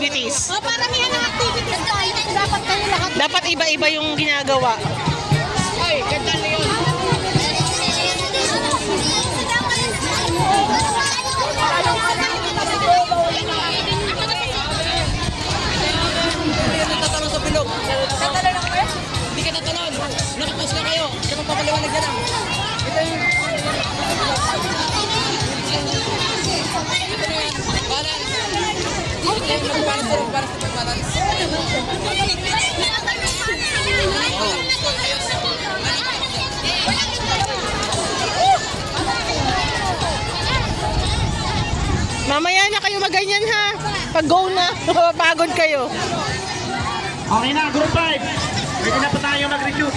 activities. Oh, paramihan ng activities tayo. Dapat kayo lahat. Dapat iba-iba yung ginagawa. Ay, ganda Mamaya na kayo maganyan ha. Pag go na, mapapagod kayo. Okay na, group 5. Pwede na pa tayo mag-recruit.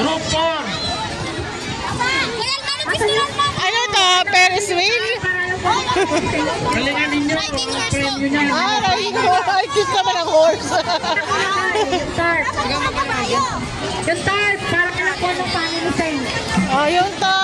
Group 4. Ano to? Ferris wheel? Galingan ninyo. Mga premyo niya. Ah, riding horse. Ay, cute naman ang horse. Yung start, para ka lang po ng family friend. oh, yung tarp.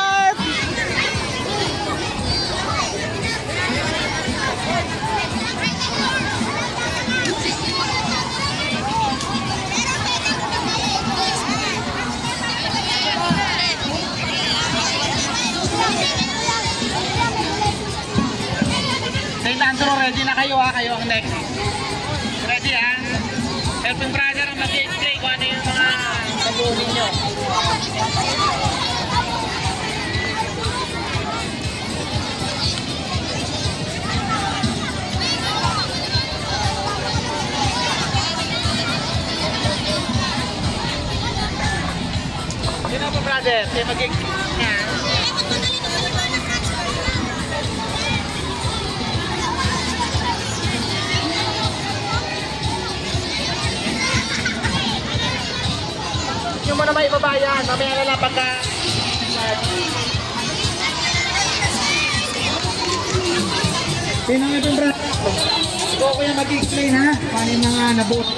Ready na kayo ha. Kayo ang next. Ready ha? Helping brother ang mag-explain kung ano yung mga kabuhin nyo. Sino po brother? Kayo mag-explain mo na may babayan, mamaya na lang pagka... Sino nga itong bra? Ito ko yung mag-explain ha, paano yung mga nabuot